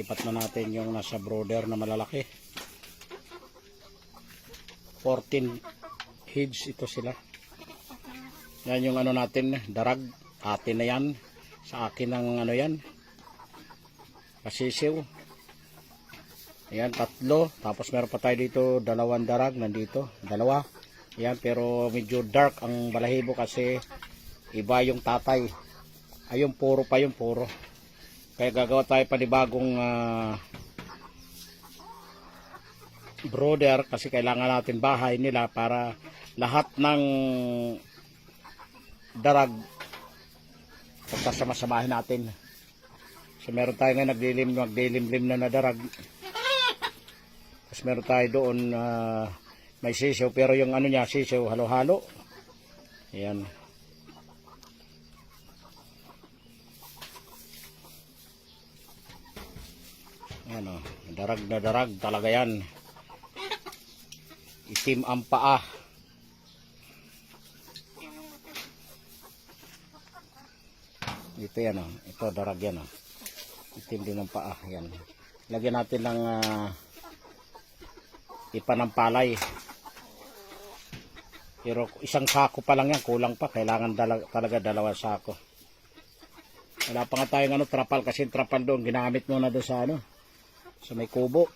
Ilipat na natin yung nasa brooder na malalaki. 14 heads ito sila. Yan yung ano natin, darag. Atin na yan. Sa akin ang ano yan. Pasisiw. Ayan, tatlo. Tapos meron pa tayo dito, dalawang darag nandito. Dalawa. Ayan, pero medyo dark ang balahibo kasi iba yung tatay. Ayun, puro pa yung puro. Kaya gagawa tayo panibagong ah, brother kasi kailangan natin bahay nila para lahat ng darag pagkasama-samahin natin. So meron tayo ngayon naglilim, naglilimlim na na darag. Tapos meron tayo doon ah, may sisiw pero yung ano niya sisiw halo-halo. Ayan. Ayan o, darag na darag talaga yan. Itim ang paa. Ito yan o, ito darag yan o. Itim din ang paa, yan. Lagyan natin ng ah, ipa ng palay. Pero isang sako pa lang yan, kulang pa. Kailangan dala- talaga dalawang sako. Wala pa nga tayong ano, trapal kasi trapal doon, ginamit mo na doon sa ano, sa may kubo.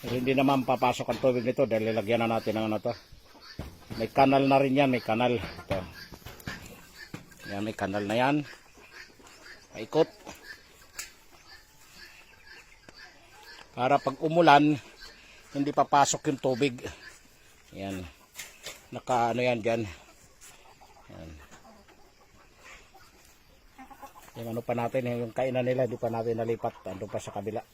Pero hindi naman papasok ang tubig nito dahil lalagyan na natin ng ano to. May kanal na rin yan, may kanal. Ito. Yan, may kanal na yan. Paikot. Para pag umulan, hindi papasok yung tubig. Yan. Naka ano yan dyan. Yung ano pa natin, yung kainan nila, hindi pa natin nalipat. Ando pa sa kabila.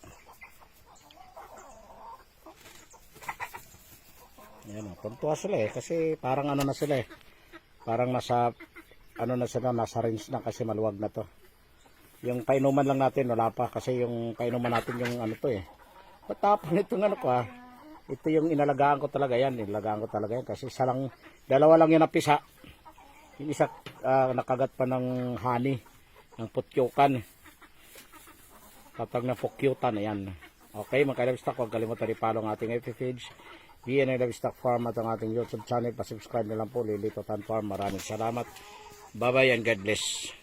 Yan o, tuntua sila eh. Kasi parang ano na sila eh. Parang nasa, ano na sila, nasa range na kasi maluwag na to. Yung kainuman lang natin, wala pa. Kasi yung kainuman natin yung ano to eh. Patapon itong ano ko ah. Ito yung inalagaan ko talaga yan. Inalagaan ko talaga yan. Kasi isa lang, dalawa lang yung napisa. Yung isa ah, nakagat pa ng honey. Ng putyukan. Tatag na pukyutan. Ayan. Okay, mga kalabistak, huwag kalimutan i-follow ang ating FB page. BNA Livestock Farm at ang ating YouTube channel. Pasubscribe na lang po, Lilito Tan Farm. Maraming salamat. Bye-bye and God bless.